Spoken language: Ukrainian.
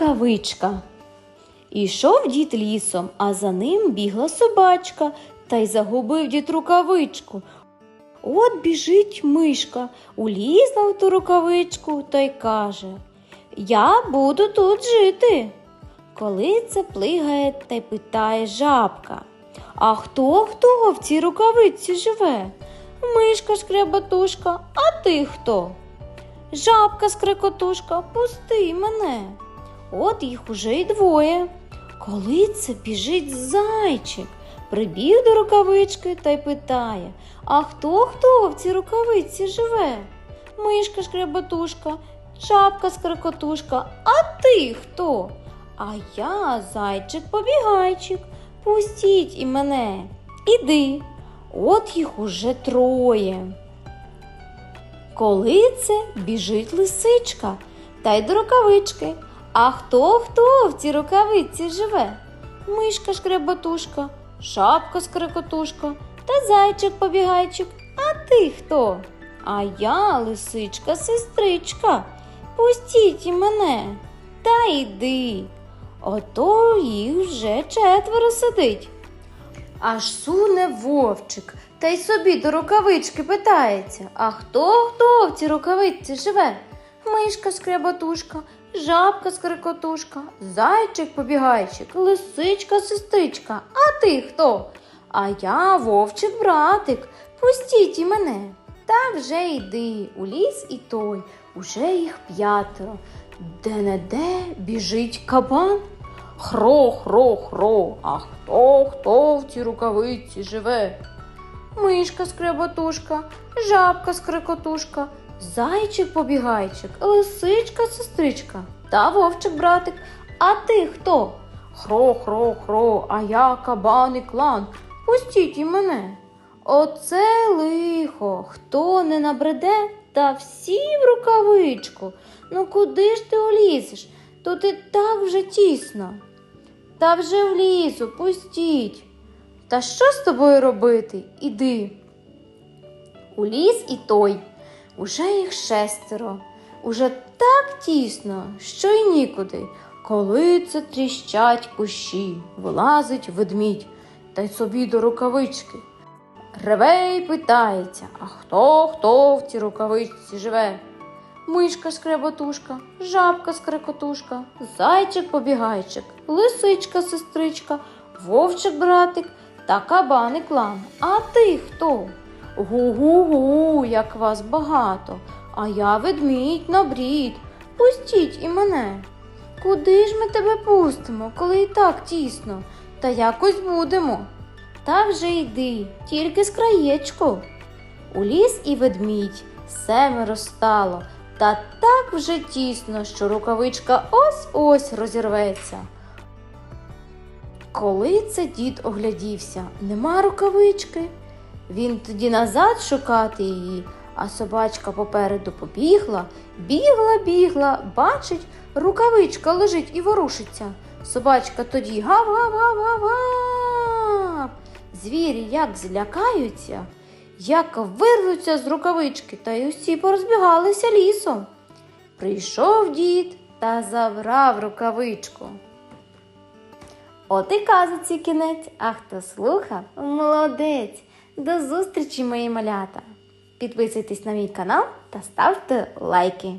Рукавичка. Ішов дід лісом, а за ним бігла собачка, та й загубив дід рукавичку. От біжить мишка, улізла в ту рукавичку та й каже: Я буду тут жити. Коли це плигає та й питає жабка. А хто хто в цій рукавиці живе? Мишка шкряботушка, а ти хто? Жабка скрекотушка, пусти мене. От їх уже й двоє. Коли це біжить зайчик, прибіг до рукавички та й питає: А хто хто в цій рукавиці живе? Мишка шкряботушка, жабка скрекотушка, а ти хто? А я зайчик побігайчик. Пустіть і мене. Іди. От їх уже троє. Коли це біжить лисичка та й до рукавички. А хто хто в цій рукавиці живе? Мишка шкряботушка, шапка скрикотушка та зайчик побігайчик. А ти хто? А я лисичка сестричка. Пустіть і мене та йди. Ото їх вже четверо сидить. Аж суне вовчик, та й собі до рукавички питається. А хто хто в цій рукавичці живе? Мишка скряботушка, жабка скрикотушка, зайчик побігайчик, лисичка сестричка. А ти хто? А я вовчик братик. Пустіть і мене. Та вже йди у ліс і той, уже їх п'ятеро. Де не де біжить кабан. Хро, хро, хро, а хто хто в цій рукавиці живе? Мишка скряботушка, жабка скрикотушка, зайчик побігайчик, лисичка сестричка та вовчик братик. А ти хто? Хро, хро, хро, а я кабан і клан. Пустіть і мене. Оце лихо, хто не набреде, та всі в рукавичку. Ну куди ж ти улізеш? Тут і так вже тісно. Та вже влізу, пустіть. Та що з тобою робити? Іди. У ліс і той, уже їх шестеро, уже так тісно, що й нікуди. Коли це тріщать кущі, вилазить ведмідь, та й собі до рукавички. Реве й питається, а хто хто в цій рукавичці живе? Мишка скряботушка, жабка скрекотушка, зайчик побігайчик, лисичка сестричка, вовчик братик та кабаник клан. А ти хто? Гу-гу-гу, як вас багато, а я ведмідь на брід. Пустіть і мене. Куди ж ми тебе пустимо, коли і так тісно? Та якось будемо. Та вже йди, тільки з краєчку. У ліс і ведмідь семеро стало, та так вже тісно, що рукавичка ось-ось розірветься. Коли це дід оглядівся, нема рукавички. Він тоді назад шукати її, а собачка попереду побігла, бігла, бігла, бачить, рукавичка лежить і ворушиться. Собачка тоді гав-гав-гав-гав-гав. Звірі як злякаються, як вирвуться з рукавички, та й усі порозбігалися лісом. Прийшов дід та забрав рукавичку. От і казоці кінець, а хто слухав, молодець. До зустрічі, мої малята. Підписуйтесь на мій канал та ставте лайки.